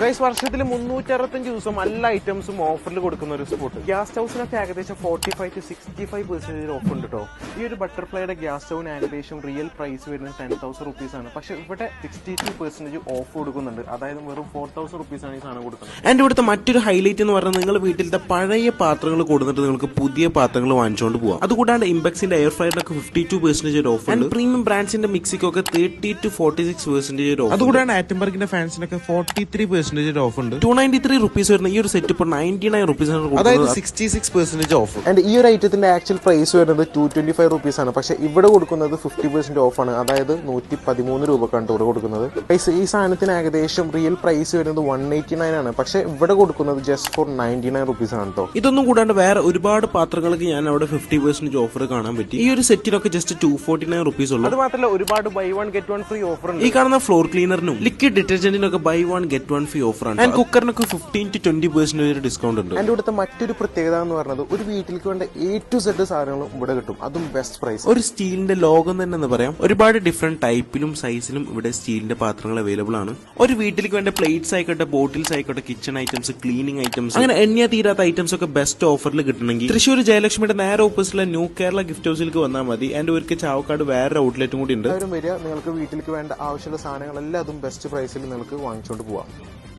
Guys വർഷത്തിൽ മുന്നൂറ്റി അറുപത്തഞ്ച് ദിവസം എല്ലാ ഐറ്റംസും ഓഫറിൽ കൊടുക്കുന്ന ഒരു സ്പോട്ട് ഗ്യാസ് സ്റ്റൗസിനൊക്കെ ഏകദേശം forty five to sixty five percentage off ഉണ്ട് കേട്ടോ ഈ ഒരു ബട്ടർഫ്ലൈയുടെ ഗ്യാസ് സ്റ്റൗവിന് ഏകദേശം റിയൽ പ്രൈസ് വരുന്നത് ടെൻ തൗസൻഡ് റുപ്പീസ് ആണ്. പക്ഷെ ഇവിടെ സിക്സ്റ്റി ടു പെർസെന്റേജ് ഓഫ് കൊടുക്കുന്നുണ്ട്. അതായത് വെറും ഫോർ തൗസൻഡ് റുപ്പീസ് ആണ് ഈ സാധനം കൊടുക്കുന്നത്. എന്റെ ഇവിടുത്തെ മറ്റൊരു ഹൈലൈറ്റ് എന്ന് പറഞ്ഞാൽ നിങ്ങൾ വീട്ടിലത്തെ പഴയ പാത്രങ്ങൾ കൊടുത്തിട്ട് നിങ്ങൾക്ക് പുതിയ പാത്രങ്ങൾ വാങ്ങിച്ചുകൊണ്ട് പോകാം അതുകൂടാണ്ട് ഇമ്പക്സിന്റെ air ഫ്രൈഡിനൊക്കെ fifty two percentage off and premium ബ്രാൻഡ്സിന്റെ മിക്സിക്കൊക്കെ thirty to forty six percentage off അതുകൂടാണ് ആറ്റംബർഗിന്റെ ഫാൻസിനൊക്കെ ഫോർട്ടി ത്രീ പെർസെന്റേജ് ഓഫ് ഉണ്ട്. ടു നയന്റി ത്രീ റുപ്പീസ് വരുന്ന ഈ ഒരു സെറ്റ് ഇപ്പോൾ നയന്റി നയൻ റുപ്പീസ് അതായത് sixty six percentage off and ഈ ഒരു ഐറ്റത്തിന്റെ ആക്ച്വൽ പ്രൈസ് വരുന്നത് ടു ട്വന്റി ഫൈവ് റുപ്പീസ് ആണ്. പക്ഷെ ഇവിടെ കൊടുക്കുന്നത് ഫിഫ്റ്റി പെർസെന്റ് ഓഫ് ആണ്. അതായത് നൂറ്റി പതിമൂന്ന് രൂപക്കാണ് ഇവിടെ കൊടുക്കുന്നത്. ഈ സാധനത്തിന് ഏകദേശം റിയൽ പ്രൈസ് വരുന്നത് വൺ എയ്റ്റി നയൻ ആണ്. പക്ഷെ ഇവിടെ കൊടുക്കുന്നത് just four ninety nine rupees ആണ് കേട്ടോ ഇതൊന്നും കൂടാണ്ട് വേറെ ഒരുപാട് പാത്രങ്ങൾക്ക് ഞാൻ അവിടെ ഫിഫ്റ്റി പെർസെന്റേജ് ഓഫർ കാണാൻ പറ്റി. ഈ ഒരു സെറ്റിനൊക്കെ just two forty nine rupees ഉള്ളൂ. അത് മാത്രമല്ല ഒരുപാട് buy one get one free offer ഉണ്ട്. ഈ കാണുന്ന ഫ്ലോർ ക്ലീനറിനും liquid ഡിറ്റർജന്റിനൊക്കെ buy one get one free offer ആണ്. And കുക്കറിനൊക്കെ fifteen to twenty percentage discount ഉണ്ട്. എന്റെ ഇവിടുത്തെ മറ്റൊരു പ്രത്യേകത എന്ന് പറയുന്നത് ഒരു വീട്ടിലേക്ക് വേണ്ട എ ടു സെഡ് സാധനങ്ങളും ഇവിടെ കിട്ടും. അതും ബെസ്റ്റ് പ്രൈസ് ഒരു സ്റ്റീലിന്റെ ലോകം തന്നെ എന്ന് പറയാം. ഒരുപാട് ഡിഫറെന്റ് ടൈപ്പിലും സൈസിലും ഇവിടെ സ്റ്റീലിന്റെ പാത്രങ്ങൾ അവൈലബിൾ ആണ്. ഒരു വീട്ടിലേക്ക് വേണ്ട പ്ലേറ്റ്സ് ആയിക്കോട്ടെ ബോട്ടിൽസ് ആയിക്കോട്ടെ കിച്ചൺ ഐറ്റംസ് ക്ലീനിങ് ഐറ്റംസ് അങ്ങനെ എണ്ണിയ തീരാത്ത ഐറ്റംസ് ഒക്കെ ബെസ്റ്റ് ഓഫറിൽ കിട്ടണമെങ്കിൽ തൃശ്ശൂർ ജയലക്ഷ്മിയുടെ നേരെ ഓപ്പോസിറ്റിലെ ന്യൂ കേരള ഗിഫ്റ്റ് ഹൗസിലേക്ക് വന്നാൽ മതി. ആൻഡ് ഒരു ചാവക്കാട് വേറെ ഔട്ട്ലെറ്റും കൂടി ഉണ്ട്. വരിക. നിങ്ങൾക്ക് വീട്ടിലേക്ക് വേണ്ട ആവശ്യമുള്ള സാധനങ്ങളെല്ലാം അതും ബെസ്റ്റ് പ്രൈസിൽ നിങ്ങൾക്ക് വാങ്ങിച്ചുകൊണ്ട് പോവാം.